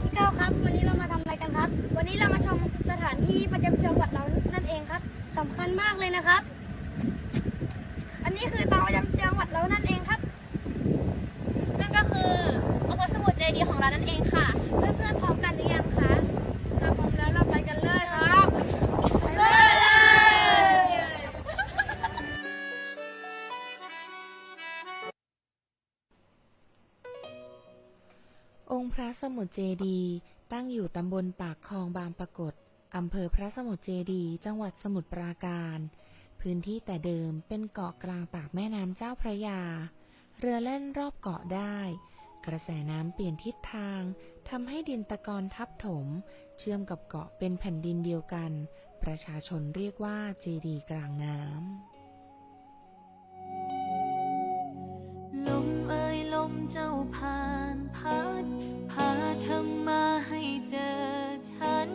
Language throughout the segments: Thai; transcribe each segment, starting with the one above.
พี่ก้าวครับ วันนี้เรามาทำอะไรกันครับ วันนี้เรามาชมสถานที่ประจำจังหวัดเรานั่นเองครับสำคัญมากเลยนะครับ อันนี้คือเตาประจำจังหวัดเรานั่นเองครับ นั่นก็คือองค์พระสมุทรเจดีย์ของเรานั่นเองค่ะ ระสมุทรเจดีตั้งอยู่ตำบลปากคลองบางปรากฏอำเภอพระสมุทรเจดี จังหวัดสมุทรปราการ พื้นที่แต่เดิมเป็นเกาะกลางปากแม่น้ำเจ้าพระยา เรือเล่นรอบเกาะได้ กระแสน้ำเปลี่ยนทิศทางทำให้ดินตะกอนทับถม เชื่อมกับเกาะเป็นแผ่นดินเดียวกัน ประชาชนเรียกว่าเจดีกลางน้ำลมเอ่ยลมเจ้าผ่านพัด เธอมาให้เจอฉัน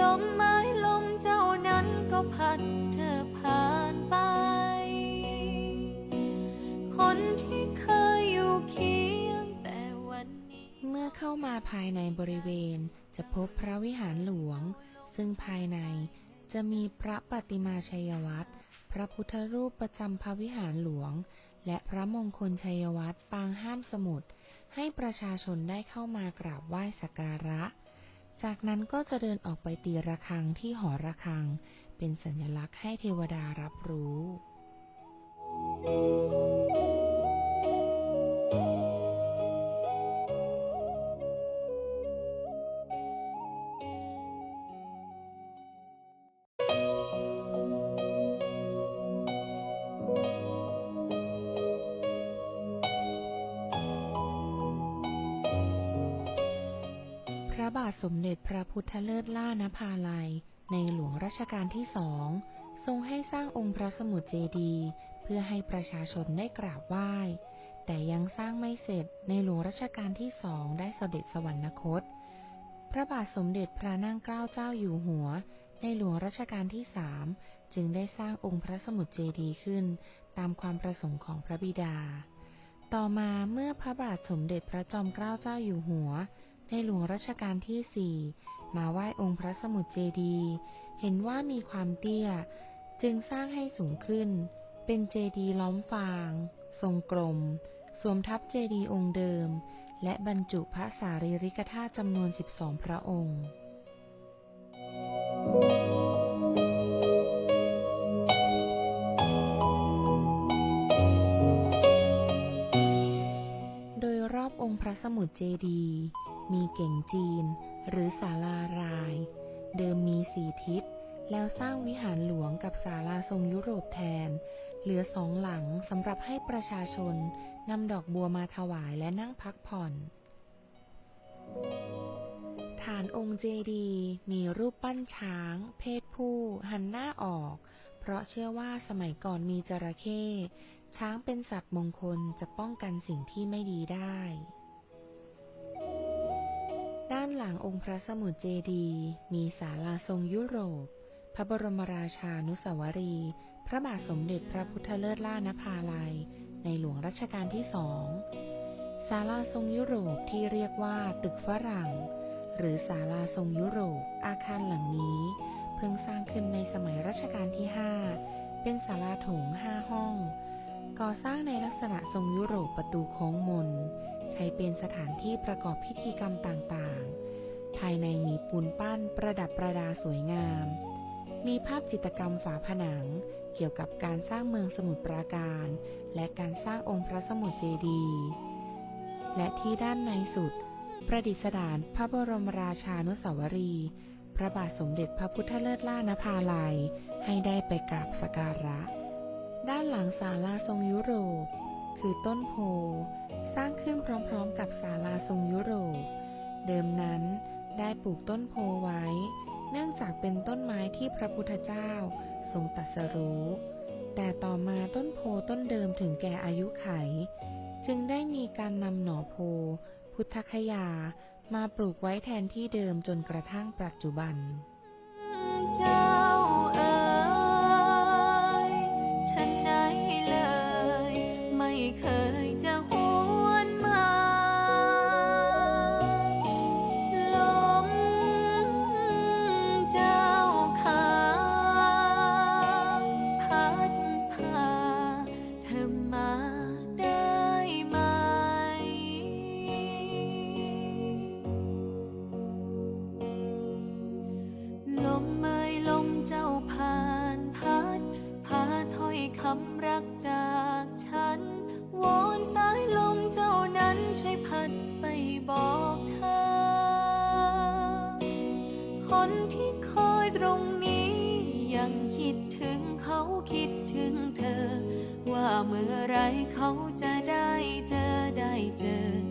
ลมเอ่ยลมเจ้านั้นก็พัดเธอผ่านไป คนที่เคยอยู่เคียงแต่วันนี้ เมื่อเข้ามาภายในบริเวณจะพบพระวิหารหลวง ซึ่งภายในจะมีพระปฏิมาชัยวัตรพระพุทธรูปประจำพระวิหารหลวง และพระมงคลชัยวัตรปางห้ามสมุทร ให้ประชาชนได้เข้ามากราบไหว้สักการะ จากนั้นก็จะเดินออกไปตีระฆังที่หอระฆัง เป็นสัญลักษณ์ให้เทวดารับรู้ ทสมเด็จพระพุทธเลิศล่านภาลัย ในหลวงรัชกาลที่สอง ทรงให้สร้างองค์พระสมุทรเจดีย์เพื่อให้ประชาชนได้กราบไหว้ แต่ยังสร้างไม่เสร็จในหลวงรัชกาลที่สองได้เสด็จสวรรคต พระบาทสมเด็จพระนั่งเกล้าเจ้าอยู่หัว ในหลวงรัชกาลที่สามจึงได้สร้างองค์พระสมุทรเจดีย์ขึ้น ตามความประสงค์ของพระบิดา ต่อมาเมื่อพระบาทสมเด็จพระจอมเกล้าเจ้าอยู่หัว ในหลวงรัชกาลที่สี่มาไหว้องค์พระสมุทรเจดีย์เห็นว่ามีความเตี้ย จึงสร้างให้สูงขึ้น เป็นเจดีย์ล้อมฟาง ทรงกลม สวมทับเจดีย์องค์เดิม และบรรจุพระสารีริกธาตุจำนวน12พระองค์โดยรอบองค์พระสมุทรเจดีย์ มีเก่งจีน หรือศาลาราย เดิมมีสี่ทิศ แล้วสร้างวิหารหลวงกับศาลาทรงยุโรปแทน เหลือสองหลังสำหรับให้ประชาชนนำดอกบัวมาถวายและนั่งพักผ่อน ฐานองค์เจดีมีรูปปั้นช้าง เพศผู้หันหน้าออก เพราะเชื่อว่าสมัยก่อนมีจระเข้ช้างเป็นสัตว์มงคลจะป้องกันสิ่งที่ไม่ดีได้ ด้านหลังองค์พระสมุทรเจดีย์มีศาลาทรงยุโรป พระบรมราชานุสาวรีย์พระบาทสมเด็จพระพุทธเลิศล่านภาลัย ในหลวงรัชกาลที่สองศาลาทรงยุโรปที่เรียกว่าตึกฝรั่ง หรือศาลาทรงยุโรป อาคารหลังนี้ เพิ่งสร้างขึ้นในสมัยรัชกาลที่5เป็นศาลาโถงห้าห้อง ก่อสร้างในลักษณะทรงยุโรปประตูโค้งมน ช้เป็นสถานที่ประกอบพิธีกรรมต่างๆ ภายในมีปูนปั้นประดับประดาสวยงาม มีภาพจิตรกรรมฝาผนังเกี่ยวกับการสร้างเมืองสมุทรปราการ และการสร้างองค์พระสมุทรเจดีย์ และที่ด้านในสุด ประดิษฐานพระบรมราชานุสาวรี พระบาทสมเด็จพระพุทธเลิศล่านภาลัย ให้ได้ไปกราบสักการะ ด้านหลังศาลาทรงยุโรป คือต้นโพ สร้างขึ้นพร้อมๆกับศาลาทรงยุโรป เดิมนั้นได้ปลูกต้นโพไว้ เนื่องจากเป็นต้นไม้ที่พระพุทธเจ้าทรงตรัสรู้ แต่ต่อมาต้นโพต้นเดิมถึงแก่อายุไข จึงได้มีการนำหน่อโพ พุทธคยามาปลูกไว้แทนที่เดิมจนกระทั่งปัจจุบัน คำรักจากฉัน วอนสายลมเจ้านั้นช่วยพัดไปบอกเธอ คนที่คอยตรงนี้ ยังคิดถึงเขาคิดถึงเธอ ว่าเมื่อไรเขาจะได้เจอได้เจอ